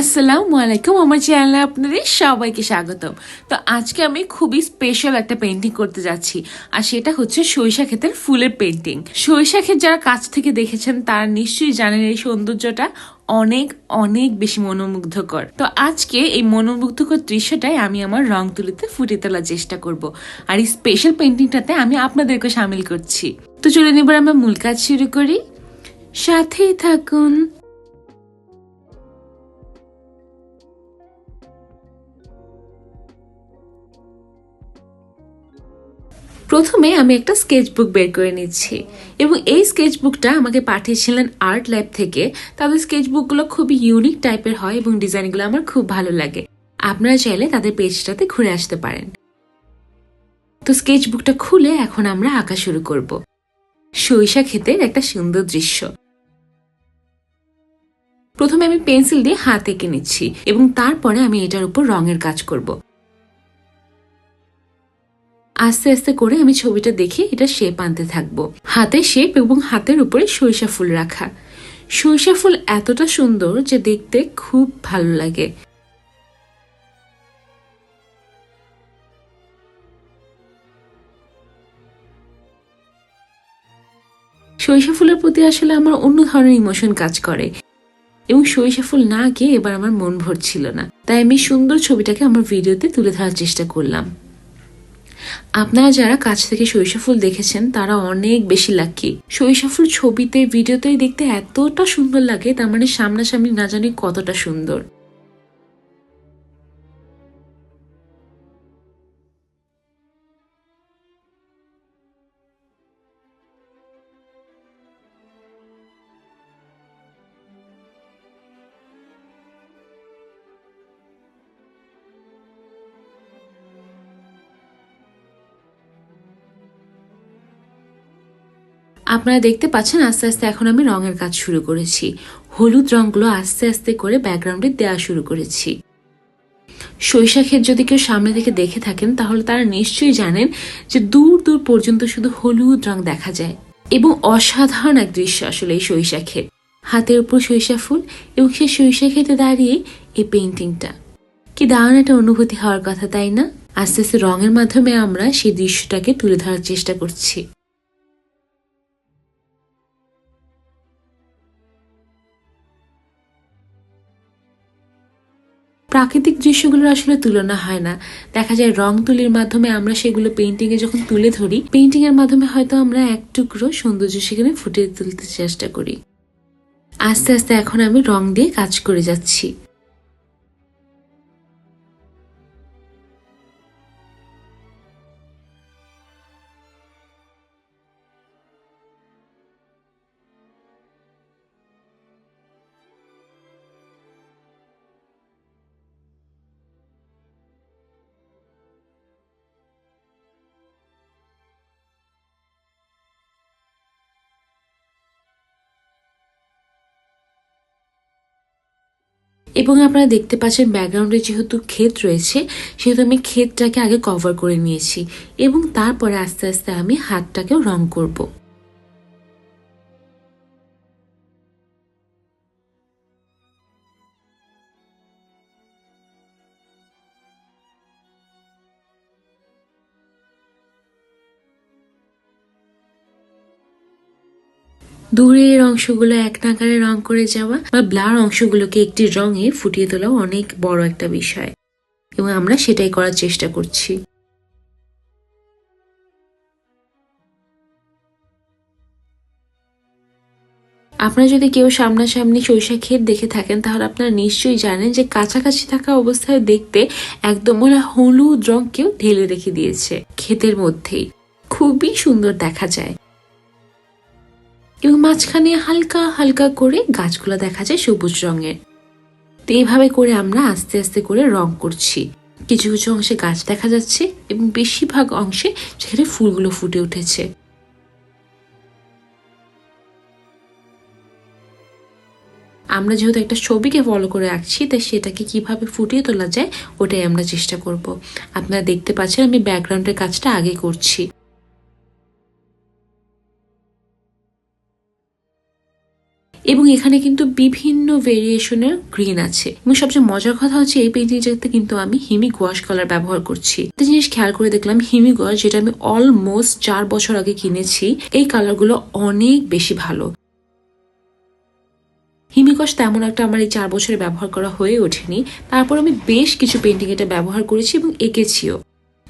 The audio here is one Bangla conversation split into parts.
আসসালামু আলাইকুম আমার চ্যানেলে আপনাদের সবাইকে স্বাগতম। তো আজকে আমি খুবই স্পেশাল একটা পেন্টিং করতে যাচ্ছি, আর সেটা হচ্ছে সরিষা ক্ষেতের ফুলের পেন্টিং সরিষা ক্ষেত যারা কাছ থেকে দেখেছেন, তারা নিশ্চয়ই জানেন এই সৌন্দর্যটা অনেক অনেক বেশি মনোমুগ্ধকর। তো আজকে এই মনোমুগ্ধকর দৃশ্যটাই আমি আমার রং তুলিতে ফুটিয়ে তোলার চেষ্টা করব, আর এই স্পেশাল পেন্টিংটাতে আমি আপনাদেরকে সামিল করছি। তো চলে এবার আমরা মূল কাজ শুরু করি। সাথেই থাকুন প্রথমে আমি একটা স্কেচ বুক বের করে নিচ্ছি এবং এই স্কেচ বুকটা আমাকে পাঠিয়েছিলেন আর্ট ল্যাব থেকে। তাদের স্কেচ বুকগুলো খুবই ইউনিক টাইপের হয় এবং ডিজাইনগুলো আমার খুব ভালো লাগে। আপনারা চাইলে তাদের পেজটাতে ঘুরে আসতে পারেন। তো স্কেচ বুকটা খুলে এখন আমরা আঁকা শুরু করব। সরিষা ক্ষেতের একটা সুন্দর দৃশ্য। প্রথমে আমি পেন্সিল দিয়ে হাত এঁকে নিচ্ছি এবং তারপরে আমি এটার উপর রঙের কাজ করব। আস্তে আস্তে করে আমি ছবিটা দেখে এটা শেপ আনতে থাকব। হাতে শেপ এবং হাতের উপরে সরিষা ফুল রাখা। সরিষা ফুল এতটা সুন্দর যে দেখতে খুব ভালো লাগে। সরিষা ফুলের প্রতি আসলে আমার অন্য ধরনের ইমোশন কাজ করে। এবং সরিষা ফুল না গিয়ে এবার আমার মন ভরছিল না। তাই আমি সুন্দর ছবিটাকে আমার ভিডিওতে তুলে ধরার চেষ্টা করলাম। আপনারা যারা কাছ থেকে সরিষা ফুল দেখেছেন, তারা অনেক বেশি লাকি সরিষা ফুল ছবিতে, ভিডিওতে দেখতে এতটা সুন্দর লাগে, তার মানে সামনাসামনি না জানি কতটা সুন্দর। আপনারা দেখতে পাচ্ছেন আস্তে আস্তে এখন আমি রঙের কাজ শুরু করেছি। হলুদ রঙগুলো আস্তে আস্তে করে ব্যাকগ্রাউন্ডে দেওয়া শুরু করেছি। সরিষা ক্ষেত যদি কেউ সামনে থেকে দেখে থাকেন, তাহলে তারা নিশ্চয়ই জানেন যে দূর দূর পর্যন্ত শুধু হলুদ রং দেখা যায়। এবং অসাধারণ এক দৃশ্য আসলে এই সরিষা ক্ষেত হাতের উপর সরিষা ফুল এবং সেই সরিষা খেতে দাঁড়িয়ে এই পেন্টিংটা কি দারুণ একটা অনুভূতি হওয়ার কথা, তাই না? আস্তে আস্তে রঙের মাধ্যমে আমরা সেই দৃশ্যটাকে তুলে ধরার চেষ্টা করছি। প্রাকৃতিক দৃশ্যগুলোর আসলে তুলনা হয় না। দেখা যায় রং তুলির মাধ্যমে আমরা সেগুলো পেন্টিং এ যখন তুলে ধরি পেন্টিং এর মাধ্যমে হয়তো আমরা এক টুকরো সৌন্দর্য সেখানে ফুটিয়ে তুলতে চেষ্টা করি। আস্তে আস্তে এখন আমি রং দিয়ে কাজ করে যাচ্ছি। এবং আপনারা দেখতে পাচ্ছেন ব্যাকগ্রাউন্ডে যেহেতু ক্ষেত রয়েছে, সেহেতু আমি ক্ষেতটাকে আগে কভার করে নিয়েছি এবং তারপরে আস্তে আস্তে আমি হাতটাকেও রং করব। দূরের অংশগুলো এক নাগারে রং করে যাওয়া বা ব্লার অংশগুলোকে একটি রঙে ফুটিয়ে তোলা অনেক বড় একটা বিষয় এবং আমরা সেটাই করার চেষ্টা করছি। আপনারা যদি কেউ সামনাসামনি সরিষা ক্ষেত দেখে থাকেন, তাহলে আপনারা নিশ্চয়ই জানেন যে কাছাকাছি থাকা অবস্থায় দেখতে একদম ওরা হলুদ রং কেউ ঢেলে রেখে দিয়েছে। ক্ষেতের মধ্যেই। খুবই সুন্দর দেখা যায়। এবং মাঝখানে হালকা হালকা করে গাছগুলো দেখা যায় সবুজ রঙের। তো এইভাবে করে আমরা আস্তে আস্তে করে রং করছি। কিছু কিছু অংশে গাছ দেখা যাচ্ছে এবং বেশিরভাগ অংশে সেখানে ফুলগুলো ফুটে উঠেছে। আমরা যেহেতু একটা ছবিকে ফলো করে রাখছি তাই সেটাকে কীভাবে ফুটিয়ে তোলা যায়, ওটাই আমরা চেষ্টা করব। আপনারা দেখতে পাচ্ছেন আমি ব্যাকগ্রাউন্ডের কাজটা আগে করছি। এবং এখানে কিন্তু বিভিন্ন ভেরিয়েশনের গ্রিন আছে। এবং সবচেয়ে মজার কথা হচ্ছে এই পেন্টিংটাতে কিন্তু আমি হিমি ওয়াশ কালার ব্যবহার করছি। একটা জিনিস খেয়াল করে দেখলাম হিমি ওয়াশ যেটা আমি অলমোস্ট চার বছর আগে কিনেছি, এই কালারগুলো অনেক বেশি ভালো। হিমিকস তেমন একটা আমার এই চার বছরে ব্যবহার করা হয়ে ওঠেনি। তারপর আমি বেশ কিছু পেন্টিং এটা ব্যবহার করেছি এবং এঁকেছিও।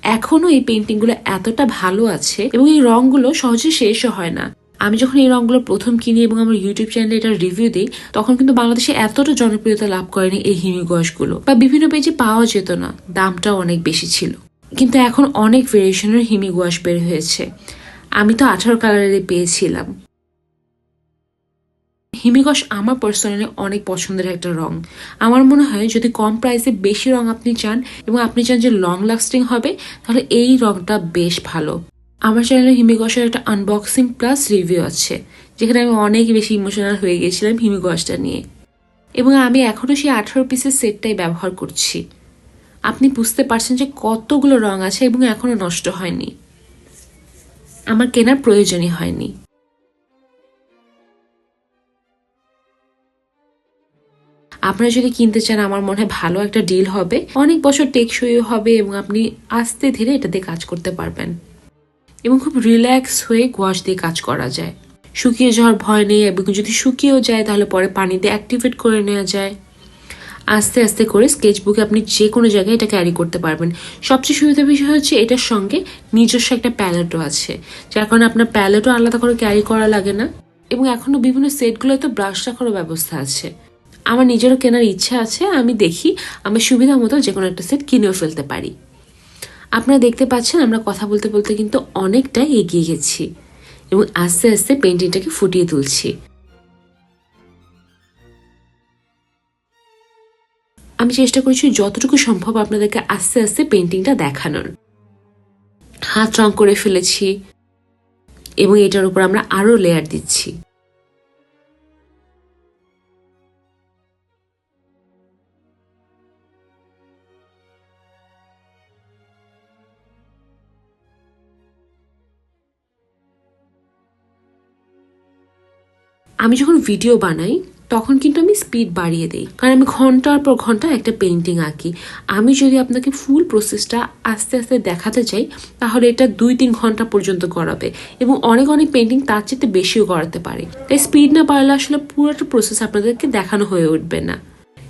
এখনও এই পেন্টিংগুলো এতটা ভালো আছে এবং এই রংগুলো সহজে শেষও হয় না। আমি যখন এই রঙগুলো প্রথম কিনি এবং আমার ইউটিউব চ্যানেলে এটার রিভিউ দিই, তখন কিন্তু বাংলাদেশে এতটা জনপ্রিয়তা লাভ করেনি এই হিমিগসগুলো বা বিভিন্ন পেজে পাওয়া যেত না, দামটাও অনেক বেশি ছিল। কিন্তু এখন অনেক ভেরিয়েশনের হিমিগোয়াশ বের হয়েছে। আমি তো আঠারো কালারের পেয়েছিলাম। হিমিগস আমার পার্সোনালি অনেক পছন্দের একটা রং। আমার মনে হয় যদি কম প্রাইসে বেশি রং আপনি চান এবং আপনি চান যে লং লাস্টিং হবে, তাহলে এই রংটা বেশ ভালো। আমার চ্যানেলে হিমিগসের একটা আনবক্সিং প্লাস রিভিউ আছে, যেখানে আমি অনেক বেশি ইমোশনাল হয়ে গেছিলাম হিমিগসটা নিয়ে। এবং আমি এখনও সেই আঠারো পিসের সেটটাই ব্যবহার করছি। আপনি বুঝতে পারছেন যে কতগুলো রং আছে এবং এখনও নষ্ট হয়নি। আমার কেনার প্রয়োজনই হয়নি। আপনারা যদি কিনতে চান, আমার মনে হয় ভালো একটা ডিল হবে। অনেক বছর টেকসই হবে এবং আপনি আস্তে ধীরে এটাতে কাজ করতে পারবেন। এবং খুব রিল্যাক্স হয়ে গোয়াশ দিয়ে কাজ করা যায়। শুকিয়ে যাওয়ার ভয় নেই এবং যদি শুকিয়েও যায় তাহলে পরে পানি দিয়ে অ্যাক্টিভেট করে নেওয়া যায়। আস্তে আস্তে করে স্কেচ বুকে আপনি যে কোনো জায়গায় এটা ক্যারি করতে পারবেন। সবচেয়ে সুবিধার বিষয় হচ্ছে এটার সঙ্গে নিজস্ব একটা প্যালেটও আছে। যার কারণে আপনার প্যালেটও আলাদা করে ক্যারি করা লাগে না। এবং এখনও বিভিন্ন সেটগুলোতে ব্রাশ রাখারও ব্যবস্থা আছে। আমার নিজেরও কেনার ইচ্ছা আছে, আমি দেখি আমার সুবিধা মতো যে কোনো একটা সেট কিনেও ফেলতে পারি। আপনারা দেখতে পাচ্ছেন, আমরা কথা বলতে বলতে কিন্তু অনেকটাই এগিয়ে গেছি এবং আস্তে আস্তে পেন্টিংটাকে ফুটিয়ে তুলছি। আমি চেষ্টা করছি যতটুকু সম্ভব আপনাদেরকে আস্তে আস্তে পেন্টিংটা দেখানোর। হাত রং করে ফেলেছি এবং এটার উপর আমরা আরও লেয়ার দিচ্ছি। আমি যখন ভিডিও বানাই, তখন কিন্তু আমি স্পিড বাড়িয়ে দিই। কারণ আমি ঘণ্টার পর ঘণ্টা একটা পেন্টিং আঁকি। আমি যদি আপনাকে ফুল প্রসেসটা আস্তে আস্তে দেখাতে চাই, তাহলে এটা দুই তিন ঘণ্টা পর্যন্ত করাবে এবং অনেক অনেক পেন্টিং তার চেয়ে বেশিও করাতে পারে। তাই স্পিড না বাড়লে আসলে পুরোটা প্রসেস আপনাদেরকে দেখানো হয়ে উঠবে না।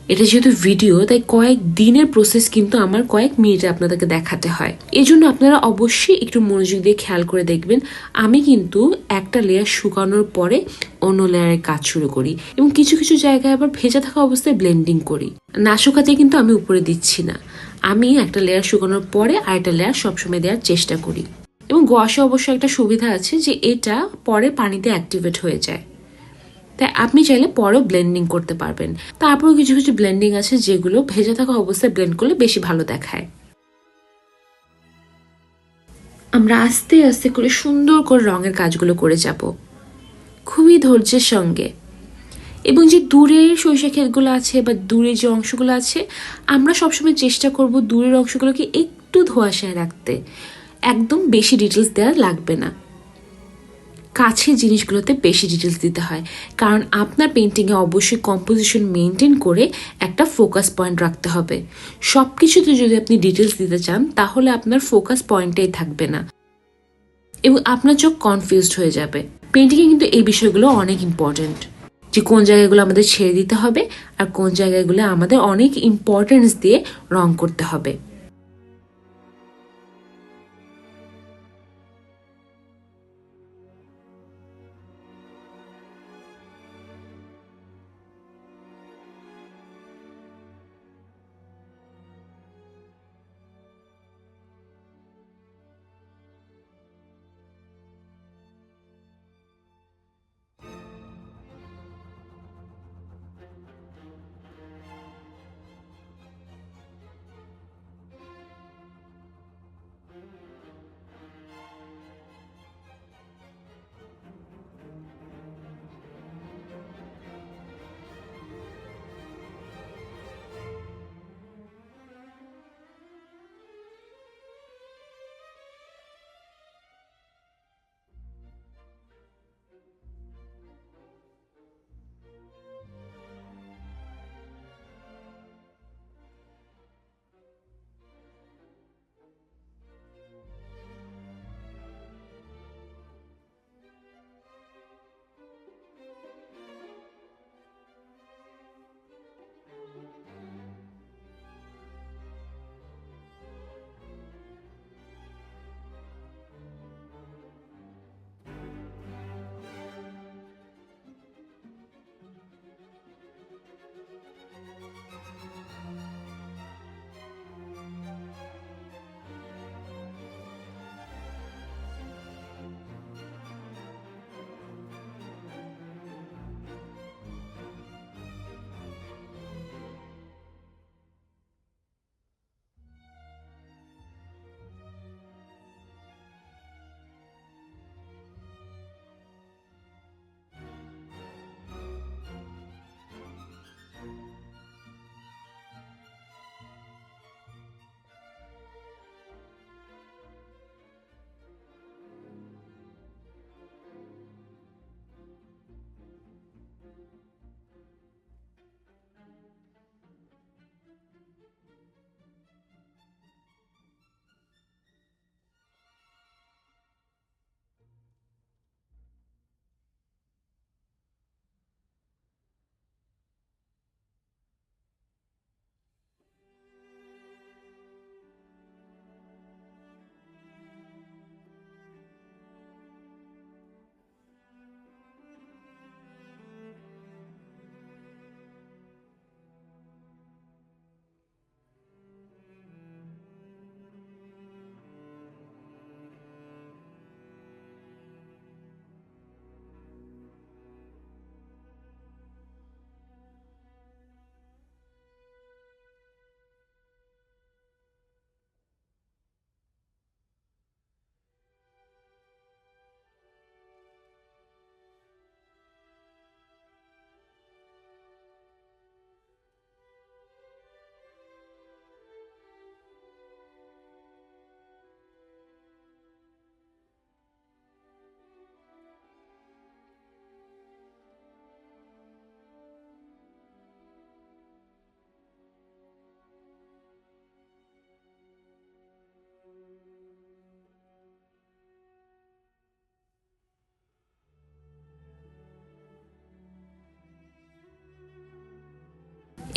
এটা যেহেতু ভিডিও তাই কয়েক দিনের প্রসেস কিন্তু আমার কয়েক মিনিটে আপনাদেরকে দেখাতে হয়। এই জন্য আপনারা অবশ্যই একটু মনোযোগ দিয়ে খেয়াল করে দেখবেন, আমি কিন্তু একটা লেয়ার শুকানোর পরে অন্য লেয়ারের কাজ শুরু করি এবং কিছু কিছু জায়গায় আবার ভেজা থাকা অবস্থায় ব্লেন্ডিং করি। না শুকাতে কিন্তু আমি উপরে দিচ্ছি না। আমি একটা লেয়ার শুকানোর পরে আরেকটা লেয়ার সবসময় দেওয়ার চেষ্টা করি। এবং গোয়াশে অবশ্য একটা সুবিধা আছে যে এটা পরে পানিতে অ্যাক্টিভেট হয়ে যায়। তাই আপনি চাইলে পরেও ব্লেন্ডিং করতে পারবেন। তারপরেও কিছু কিছু ব্লেন্ডিং আছে যেগুলো ভেজে থাকা অবস্থায় ব্লেন্ড করলে বেশি ভালো দেখায়। আমরা আস্তে আস্তে করে সুন্দর করে রঙের কাজগুলো করে যাব। খুবই ধৈর্যের সঙ্গে। এবং যে দূরের সরিষা ক্ষেতগুলো আছে বা দূরে যে অংশগুলো আছে, আমরা সবসময় চেষ্টা করব দূরের অংশগুলোকে একটু ধোয়াশায় রাখতে। একদম বেশি ডিটেলস দেওয়া লাগবে না। কাছের জিনিসগুলোতে বেশি ডিটেলস দিতে হয়। কারণ আপনার পেন্টিংয়ে অবশ্যই কম্পোজিশন মেনটেন করে একটা ফোকাস পয়েন্ট রাখতে হবে। সব কিছুতে যদি আপনি ডিটেলস দিতে চান, তাহলে আপনার ফোকাস পয়েন্টেই থাকবে না। এবং আপনার চোখ কনফিউজড হয়ে যাবে। পেন্টিংয়ে কিন্তু এই বিষয়গুলো অনেক ইম্পর্ট্যান্ট যে কোন জায়গাগুলো আমাদের ছেড়ে দিতে হবে আর কোন জায়গাগুলো আমাদের অনেক ইম্পর্টেন্স দিয়ে রং করতে হবে।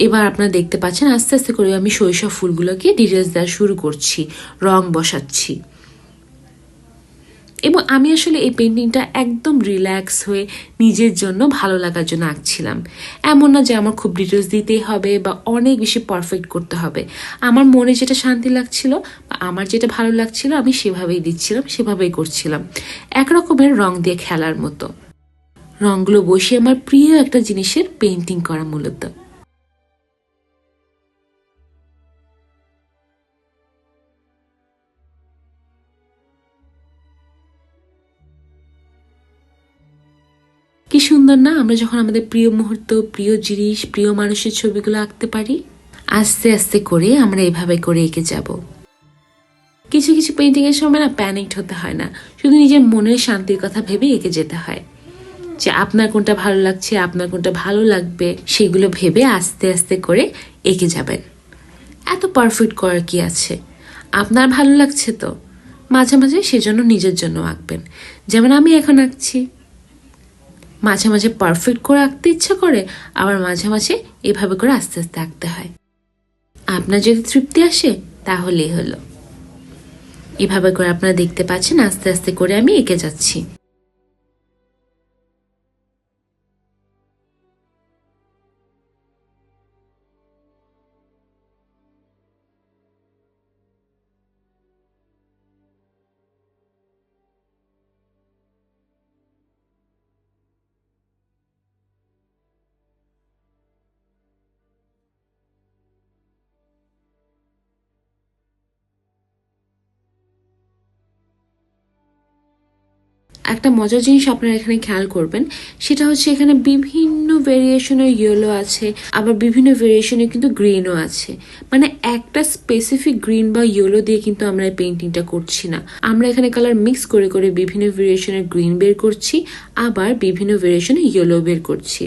এবার আপনারা দেখতে পাচ্ছেন, আস্তে আস্তে করে আমি শৈশব ফুলগুলোকে ডিটেলস দেওয়া শুরু করছি, রং বসাচ্ছি। এবং আমি আসলে এই পেন্টিংটা একদম রিল্যাক্স হয়ে নিজের জন্য ভালো লাগার জন্য আঁকছিলাম। এমন না যে আমার খুব ডিটেলস দিতেই হবে বা অনেক বেশি পারফেক্ট করতে হবে। আমার মনে যেটা শান্তি লাগছিল বা আমার যেটা ভালো লাগছিল, আমি সেভাবেই দিচ্ছিলাম, সেভাবেই করছিলাম। একরকমের রং দিয়ে খেলার মতো। রংগুলো বসে আমার প্রিয় একটা জিনিসের পেন্টিং করা মূলত। সুন্দর না আমরা যখন আমাদের প্রিয় মুহূর্ত, প্রিয় জিনিস, প্রিয় মানুষের ছবিগুলো আঁকতে পারি? আস্তে আস্তে করে আমরা এভাবে করে এঁকে যাব। কিছু কিছু পেন্টিং এর সময় না প্যানিকড হতে হয় না। শুধু নিজের মনের শান্তির কথা ভেবে এঁকে যেতে হয়। যে আপনার কোনটা ভালো লাগছে, আপনার কোনটা ভালো লাগবে, সেগুলো ভেবে আস্তে আস্তে করে এঁকে যাবেন। এত পারফেক্ট করার কি আছে? আপনার ভালো লাগছে তো? মাঝে মাঝে সেজন্য নিজের জন্য আঁকবেন। যেমন আমি এখন আঁকছি। মাঝে মাঝে পারফেক্ট করে আঁকতে ইচ্ছা করে, আবার মাঝে মাঝে এভাবে করে আস্তে আস্তে আঁকতে হয়। আপনার যদি তৃপ্তি আসে, তাহলেই হলো। এভাবে করে আপনারা দেখতে পাচ্ছেন, আস্তে আস্তে করে আমি এঁকে যাচ্ছি। একটা মজার জিনিস আপনারা এখানে খেয়াল করবেন, সেটা হচ্ছে এখানে বিভিন্ন ভেরিয়েশনের ইয়েলো আছে, আবার বিভিন্ন ভেরিয়েশনের কিন্তু গ্রিনও আছে। মানে একটা স্পেসিফিক গ্রিন বা ইয়েলো দিয়ে কিন্তু আমরা এই পেন্টিংটা করছি না। আমরা এখানে কালার মিক্স করে করে বিভিন্ন ভেরিয়েশনের গ্রিন বের করছি, আবার বিভিন্ন ভেরিয়েশনের ইয়েলো বের করছি।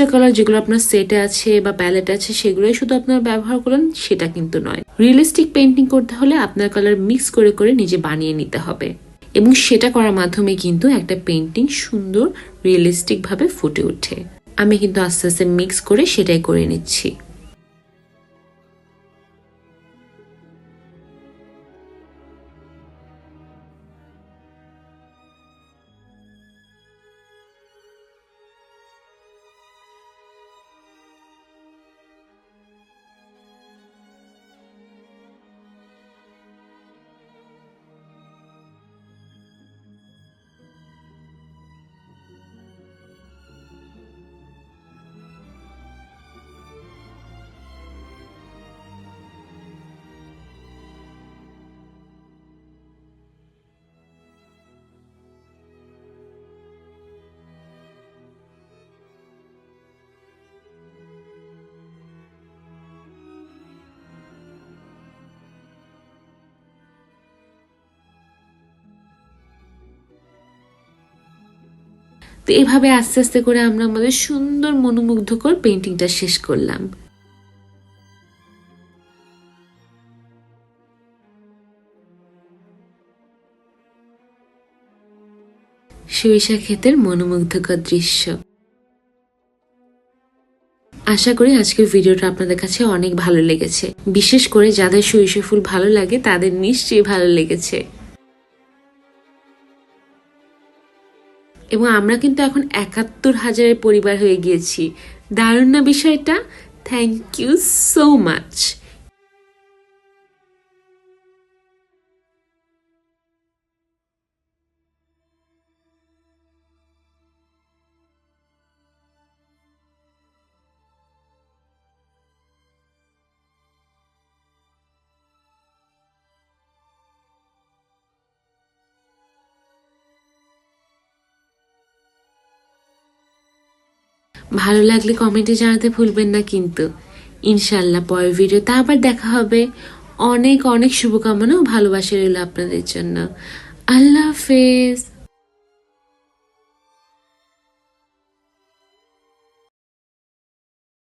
একটা কালার যেগুলো আপনার সেটে আছে বা প্যালেট আছে, সেগুলোই শুধু আপনার ব্যবহার করেন, সেটা কিন্তু নয়। রিয়েলিস্টিক পেন্টিং করতে হলে আপনার কালার মিক্স করে করে নিজে বানিয়ে নিতে হবে। এবং সেটা করার মাধ্যমে কিন্তু একটা পেন্টিং সুন্দর রিয়েলিস্টিক ভাবে ফুটে ওঠে। আমি কিন্তু আস্তে আস্তে মিক্স করে সেটাই করে নিচ্ছি। তো এভাবে আস্তে আস্তে করে আমরা আমাদের সুন্দর মনোমুগ্ধকর পেন্টিংটা শেষ করলাম। সরিষা ক্ষেতের মনোমুগ্ধকর দৃশ্য। আশা করি আজকের ভিডিওটা আপনাদের কাছে অনেক ভালো লেগেছে। বিশেষ করে যাদের সরিষা ফুল ভালো লাগে, তাদের নিশ্চয়ই ভালো লেগেছে। এবং আমরা কিন্তু এখন একাত্তর হাজারের পরিবার হয়ে গিয়েছি। দারুণ না বিষয়টা? থ্যাংক ইউ সো মাচ ভালো লাগলে কমেন্টে জানাতে ভুলবেন না কিন্তু। ইনশাল্লাহ পরের ভিডিওতে আবার দেখা হবে। অনেক অনেক শুভকামনা ও ভালোবাসা রইল আপনাদের জন্য। আল্লাহ হাফেজ।